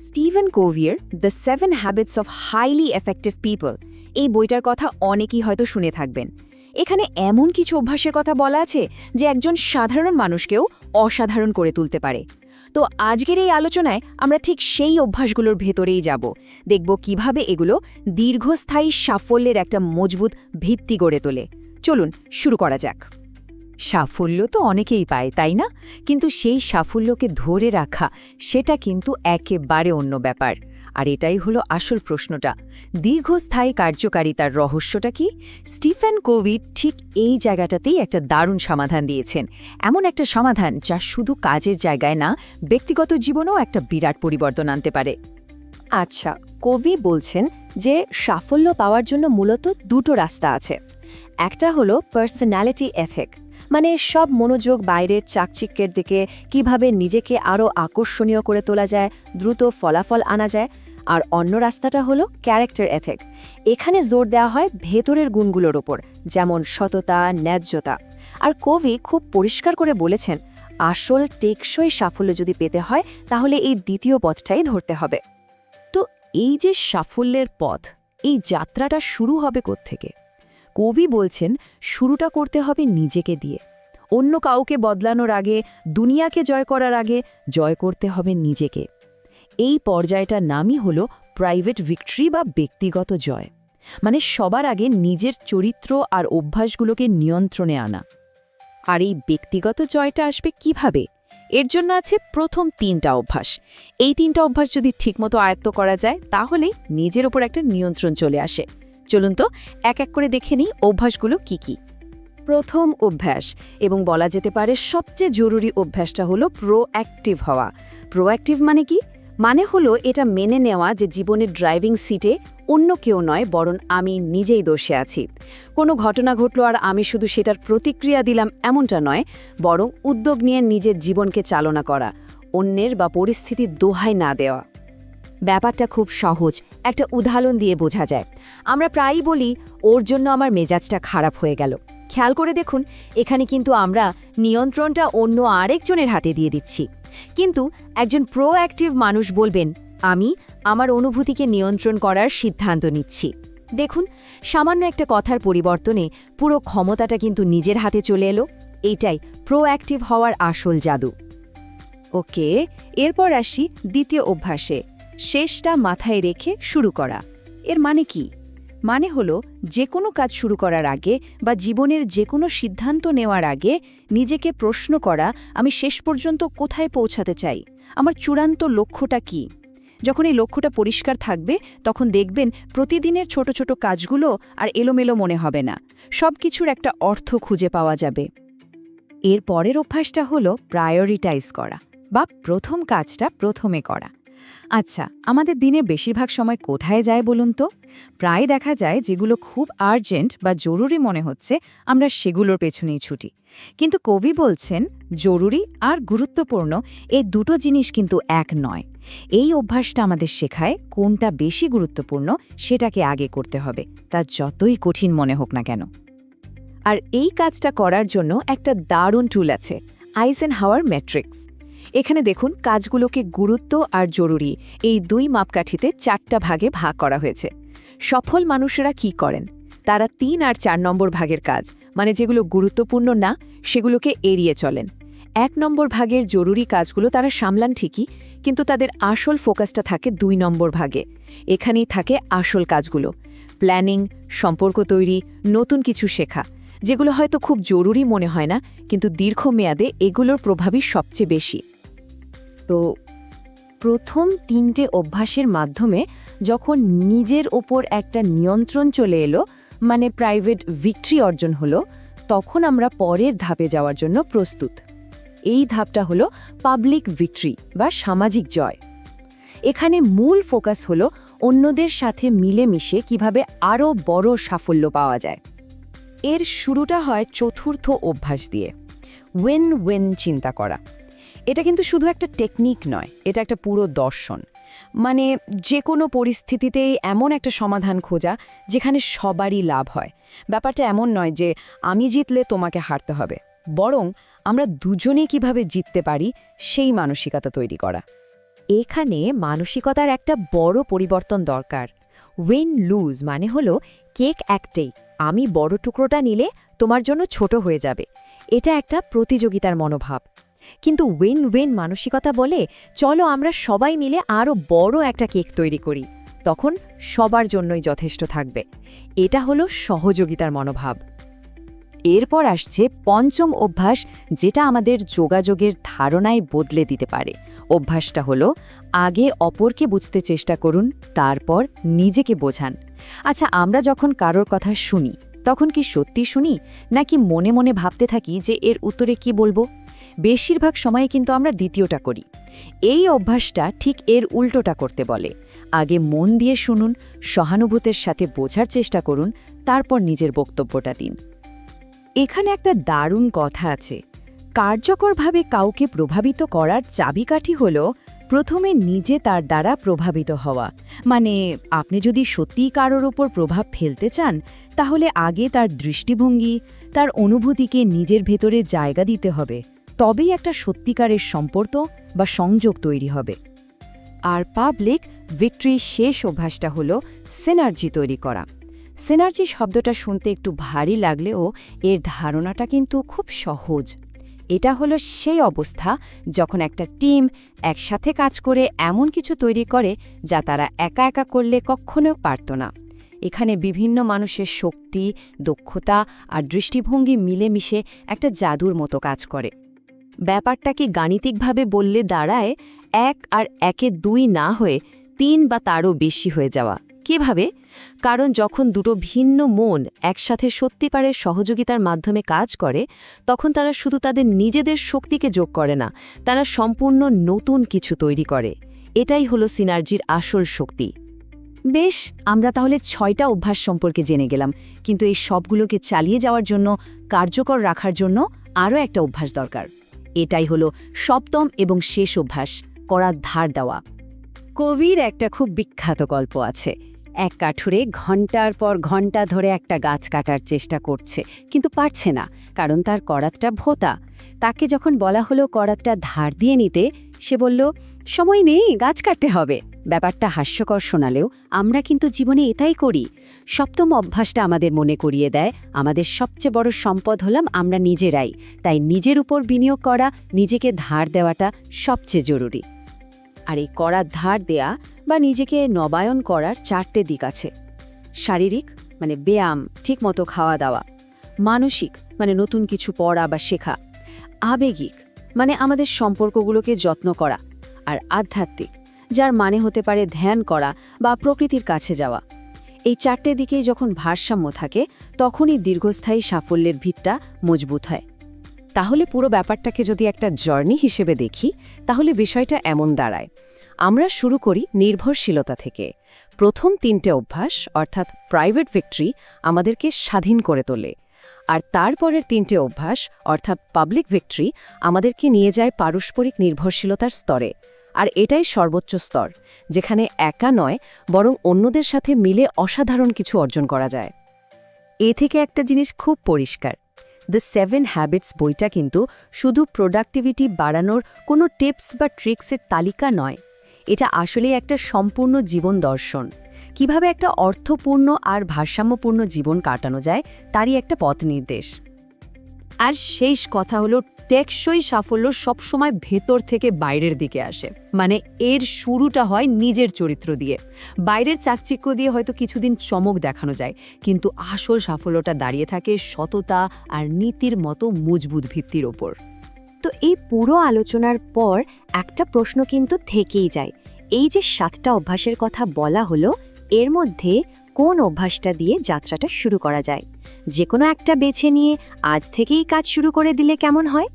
Steven কোভিয়ার the seven habits of highly effective people এই বইটার কথা অনেকেই হয়তো শুনে থাকবেন। এখানে এমন কিছু অভ্যাসের কথা বলা আছে, যে একজন সাধারণ মানুষকেও অসাধারণ করে তুলতে পারে। তো আজকের এই আলোচনায় আমরা ঠিক সেই অভ্যাসগুলোর ভেতরেই যাব। দেখব কীভাবে এগুলো দীর্ঘস্থায়ী সাফল্যের একটা মজবুত ভিত্তি গড়ে তোলে। চলুন, শুরু করা যাক। সাফল্য তো অনেকেই পায়, তাই না? কিন্তু সেই সাফল্যকে ধরে রাখা, সেটা কিন্তু একেবারে অন্য ব্যাপার। আর এটাই হলো আসল প্রশ্নটা। দীর্ঘস্থায়ী কার্যকারিতার রহস্যটা কি? স্টিফেন কোভিড ঠিক এই জায়গাটাতেই একটা দারুণ সমাধান দিয়েছেন। এমন একটা সমাধান যা শুধু কাজের জায়গায় না, ব্যক্তিগত জীবনেও একটা বিরাট পরিবর্তন আনতে পারে। আচ্ছা কবি বলছেন যে সাফল্য পাওয়ার জন্য মূলত দুটো রাস্তা আছে। একটা হলো পার্সোনালিটি এথিক মানে সব মনোযোগ বাইরের চাকচিক্যের দিকে কীভাবে নিজেকে আরও আকর্ষণীয় করে তোলা যায়, দ্রুত ফলাফল আনা যায়। আর অন্য রাস্তাটা হলো ক্যারেক্টার এথেক এখানে জোর দেওয়া হয় ভেতরের গুণগুলোর ওপর, যেমন সততা, ন্যায্যতা। আর কবি খুব পরিষ্কার করে বলেছেন, আসল টেকসই সাফল্য যদি পেতে হয়, তাহলে এই দ্বিতীয় পথটাই ধরতে হবে। তো এই যে সাফল্যের পথ, এই যাত্রাটা শুরু হবে থেকে কবি বলছেন, শুরুটা করতে হবে নিজেকে দিয়ে। অন্য কাউকে বদলানোর আগে, দুনিয়াকে জয় করার আগে, জয় করতে হবে নিজেকে। এই পর্যায়টার নামই হল প্রাইভেট ভিক্টরি বা ব্যক্তিগত জয়। মানে সবার আগে নিজের চরিত্র আর অভ্যাসগুলোকে নিয়ন্ত্রণে আনা। আর এই ব্যক্তিগত জয়টা আসবে কীভাবে? এর জন্য আছে প্রথম তিনটা অভ্যাস। এই তিনটা অভ্যাস যদি ঠিকমতো আয়ত্ত করা যায়, তাহলেই নিজের ওপর একটা নিয়ন্ত্রণ চলে আসে। চলুন তো, এক এক করে দেখে নিই অভ্যাসগুলো কি কি। প্রথম অভ্যাস, এবং বলা যেতে পারে সবচেয়ে জরুরি অভ্যাসটা হলো প্রোঅ্যাক্টিভ হওয়া। প্রোঅ্যাক্টিভ মানে কি? মানে হলো এটা মেনে নেওয়া যে জীবনের ড্রাইভিং সিটে অন্য কেউ নয়, বরং আমি নিজেই দোষে আছি। কোনো ঘটনা ঘটল আর আমি শুধু সেটার প্রতিক্রিয়া দিলাম এমনটা নয়, বরং উদ্যোগ নিয়ে নিজের জীবনকে চালনা করা, অন্যের বা পরিস্থিতির দোহাই না দেওয়া। ব্যাপারটা খুব সহজ, একটা উদাহরণ দিয়ে বোঝা যায়। আমরা প্রায়ই বলি, ওর জন্য আমার মেজাজটা খারাপ হয়ে গেল। খেয়াল করে দেখুন, এখানে কিন্তু আমরা নিয়ন্ত্রণটা অন্য আরেকজনের হাতে দিয়ে দিচ্ছি। কিন্তু একজন প্রোঅ্যাক্টিভ মানুষ বলবেন, আমি আমার অনুভূতিকে নিয়ন্ত্রণ করার সিদ্ধান্ত নিচ্ছি। দেখুন, সামান্য একটা কথার পরিবর্তনে পুরো ক্ষমতাটা কিন্তু নিজের হাতে চলে এলো। এইটাই প্রোঅ্যাক্টিভ হওয়ার আসল জাদু। ওকে, এরপর আসি দ্বিতীয় অভ্যাসে। শেষটা মাথায় রেখে শুরু করা। এর মানে কি? মানে হলো যে কোনো কাজ শুরু করার আগে বা জীবনের যে কোনো সিদ্ধান্ত নেওয়ার আগে নিজেকে প্রশ্ন করা, আমি শেষ পর্যন্ত কোথায় পৌঁছাতে চাই? আমার চূড়ান্ত লক্ষ্যটা কি? যখন এই লক্ষ্যটা পরিষ্কার থাকবে, তখন দেখবেন প্রতিদিনের ছোট ছোট কাজগুলো আর এলোমেলো মনে হবে না। সব কিছুর একটা অর্থ খুঁজে পাওয়া যাবে। এর পরের অভ্যাসটা হলো প্রায়োরিটাইজ করা বা প্রথম কাজটা প্রথমে করা। আচ্ছা আমাদের দিনের বেশিরভাগ সময় কোথায় যায় বলুন তো? প্রায় দেখা যায় যেগুলো খুব আর্জেন্ট বা জরুরি মনে হচ্ছে আমরা সেগুলোর পেছনেই ছুটি। কিন্তু কবি বলছেন, জরুরি আর গুরুত্বপূর্ণ এই দুটো জিনিস কিন্তু এক নয়। এই অভ্যাসটা আমাদের শেখায় কোনটা বেশি গুরুত্বপূর্ণ সেটাকে আগে করতে হবে, তা যতই কঠিন মনে হোক না কেন। আর এই কাজটা করার জন্য একটা দারুণ টুল আছে আইসেন হাওয়ার ম্যাট্রিক্স এখানে দেখুন কাজগুলোকে গুরুত্ব আর জরুরি। এই দুই মাপকাঠিতে চারটা ভাগে ভাগ করা হয়েছে। সফল মানুষেরা কি করেন? তারা তিন আর চার নম্বর ভাগের কাজ মানে যেগুলো গুরুত্বপূর্ণ না, সেগুলোকে এড়িয়ে চলেন। এক নম্বর ভাগের জরুরি কাজগুলো তারা সামলান ঠিকই, কিন্তু তাদের আসল ফোকাসটা থাকে দুই নম্বর ভাগে। এখানেই থাকে আসল কাজগুলো। প্ল্যানিং, সম্পর্ক তৈরি, নতুন কিছু শেখা, যেগুলো হয়তো খুব জরুরি মনে হয় না, কিন্তু দীর্ঘমেয়াদে এগুলোর প্রভাবই সবচেয়ে বেশি। তো প্রথম তিনটে অভ্যাসের মাধ্যমে যখন নিজের ওপর একটা নিয়ন্ত্রণ চলে এলো মানে প্রাইভেট ভিক্টরি অর্জন হলো, তখন আমরা পরের ধাপে যাওয়ার জন্য প্রস্তুত। এই ধাপটা হলো পাবলিক ভিক্টরি বা সামাজিক জয়। এখানে মূল ফোকাস হলো অন্যদের সাথে মিলেমিশে কীভাবে আরও বড় সাফল্য পাওয়া যায়। এর শুরুটা হয় চতুর্থ অভ্যাস দিয়ে ওয়েন ওয়েন চিন্তা করা। এটা কিন্তু শুধু একটা টেকনিক নয়, এটা একটা পুরো দর্শন। মানে যে কোনো পরিস্থিতিতেই এমন একটা সমাধান খোঁজা যেখানে সবারই লাভ হয়। ব্যাপারটা এমন নয় যে আমি জিতলে তোমাকে হারতে হবে। বরং আমরা দুজনে কীভাবে জিততে পারি সেই মানসিকতা তৈরি করা। এখানে মানসিকতার একটা বড় পরিবর্তন দরকার। উইন লুজ মানে হলো কেক একটাই। আমি বড় টুকরোটা নিলে তোমার জন্য ছোট হয়ে যাবে। এটা একটা প্রতিযোগিতার মনোভাব। কিন্তু উইন উইন মানসিকতা বলে, চলো আমরা সবাই মিলে আরও বড় একটা কেক তৈরি করি। তখন সবার জন্যই যথেষ্ট থাকবে। এটা হলো সহযোগিতার মনোভাব। এরপর আসছে পঞ্চম অভ্যাস, যেটা আমাদের যোগাযোগের ধারণায় বদলে দিতে পারে। অভ্যাসটা হলো, আগে অপরকে বুঝতে চেষ্টা করুন, তারপর নিজেকে বোঝান। আচ্ছা আমরা যখন কারোর কথা শুনি, তখন কি সত্যি শুনি, নাকি মনে মনে ভাবতে থাকি যে এর উত্তরে কি বলব? বেশিরভাগ সময়ে কিন্তু আমরা দ্বিতীয়টা করি। এই অভ্যাসটা ঠিক এর উল্টোটা করতে বলে। আগে মন দিয়ে শুনুন, সহানুভূতের সাথে বোঝার চেষ্টা করুন, তারপর নিজের বক্তব্যটা দিন। এখানে একটা দারুণ কথা আছে। কার্যকরভাবে কাউকে প্রভাবিত করার চাবিকাঠি হল প্রথমে নিজে তার দ্বারা প্রভাবিত হওয়া। মানে আপনি যদি সত্যিই কারোর ওপর প্রভাব ফেলতে চান, তাহলে আগে তার দৃষ্টিভঙ্গি, তার অনুভূতিকে নিজের ভেতরে জায়গা দিতে হবে। তবেই একটা সত্যিকারের সম্পর্ক বা সংযোগ তৈরি হবে। আর পাবলিক ভিক্টরির শেষ অভ্যাসটা হল সেনার্জি তৈরি করা। সেনার্জি শব্দটা শুনতে একটু ভারী লাগলেও এর ধারণাটা কিন্তু খুব সহজ। এটা হলো সেই অবস্থা যখন একটা টিম একসাথে কাজ করে এমন কিছু তৈরি করে যা তারা একা একা করলে কখনো পারত না। এখানে বিভিন্ন মানুষের শক্তি, দক্ষতা আর দৃষ্টিভঙ্গি মিলেমিশে একটা জাদুর মতো কাজ করে। ব্যাপারটাকে গাণিতিকভাবে বললে দাঁড়ায় এক আর একে দুই না হয়ে তিন বা তারও বেশি হয়ে যাওয়া? কীভাবে? কারণ যখন দুটো ভিন্ন মন একসাথে সত্যিকারের সহযোগিতার মাধ্যমে কাজ করে, তখন তারা শুধু তাদের নিজেদের শক্তিকে যোগ করে না, তারা সম্পূর্ণ নতুন কিছু তৈরি করে। এটাই হলো সিনার্জির আসল শক্তি। বেশ, আমরা তাহলে ছয়টা অভ্যাস সম্পর্কে জেনে গেলাম, কিন্তু এই সবগুলোকে চালিয়ে যাওয়ার জন্য, কার্যকর রাখার জন্য আরও একটা অভ্যাস দরকার। এটাই হলো সপ্তম এবং শেষ অভ্যাস, করার ধার দেওয়া। কবির একটা খুব বিখ্যাত গল্প আছে। এক কাঠুরে ঘণ্টার পর ঘণ্টা ধরে একটা গাছ কাটার চেষ্টা করছে, কিন্তু পারছে না, কারণ তার করাতটা ভোতা। তাকে যখন বলা হলো করাতটা ধার দিয়ে নিতে, সে বলল, সময় নেই, গাছ কাটতে হবে। ব্যাপারটা হাস্যকর শোনালেও আমরা কিন্তু জীবনে এটাই করি। সপ্তম অভ্যাসটা আমাদের মনে করিয়ে দেয়, আমাদের সবচেয়ে বড় সম্পদ হলাম আমরা নিজেরাই। তাই নিজের উপর বিনিয়োগ করা, নিজেকে ধার দেওয়াটা সবচেয়ে জরুরি। আর এই করার ধার দেয়া বা নিজেকে নবায়ন করার চারটে দিক আছে। শারীরিক মানে ব্যায়াম, ঠিকমতো খাওয়া দাওয়া। মানসিক মানে নতুন কিছু পড়া বা শেখা। আবেগিক মানে আমাদের সম্পর্কগুলোকে যত্ন করা। আর আধ্যাত্মিক যার মানে হতে পারে ধ্যান করা বা প্রকৃতির কাছে যাওয়া। এই চারটে দিকেই যখন ভারসাম্য থাকে, তখনই দীর্ঘস্থায়ী সাফল্যের ভিতটা মজবুত হয়। তাহলে পুরো ব্যাপারটাকে যদি একটা জার্নি হিসেবে দেখি, তাহলে বিষয়টা এমন দাঁড়ায়। আমরা শুরু করি নির্ভরশীলতা থেকে। প্রথম তিনটে অভ্যাস, অর্থাৎ প্রাইভেট ভিক্টরি আমাদেরকে স্বাধীন করে তোলে। আর তারপরের তিনটে অভ্যাস, অর্থাৎ পাবলিক ভিক্টরি আমাদেরকে নিয়ে যায় পারস্পরিক নির্ভরশীলতার স্তরে। আর এটাই সর্বোচ্চ স্তর, যেখানে একা নয়, বরং অন্যদের সাথে মিলে অসাধারণ কিছু অর্জন করা যায়। এ থেকে একটা জিনিস খুব পরিষ্কার দ্য সেভেন হ্যাবিটস বইটা কিন্তু শুধু প্রোডাক্টিভিটি বাড়ানোর কোনো টিপস বা ট্রিক্সের তালিকা নয়, এটা আসলেই একটা সম্পূর্ণ জীবন দর্শন। কীভাবে একটা অর্থপূর্ণ আর ভারসাম্যপূর্ণ জীবন কাটানো যায়, তারই একটা পথ নির্দেশ। আর শেষ কথা হলো, টেকসই সাফল্য সবসময় ভেতর থেকে বাইরের দিকে আসে। মানে এর শুরুটা হয় নিজের চরিত্র দিয়ে। বাইরের চাকচিক্য দিয়ে হয়তো কিছুদিন চমক দেখানো যায়, কিন্তু আসল সাফল্যটা দাঁড়িয়ে থাকে সততা আর নীতির মতো মজবুত ভিত্তির ওপর। তো এই পুরো আলোচনার পর একটা প্রশ্ন কিন্তু থেকেই যায়। এই যে সাতটা অভ্যাসের কথা বলা হলো, এর মধ্যে কোন অভ্যাসটা দিয়ে যাত্রাটা শুরু করা যায়? যে কোনো একটা বেছে নিয়ে আজ থেকেই কাজ শুরু করে দিলে কেমন হয়?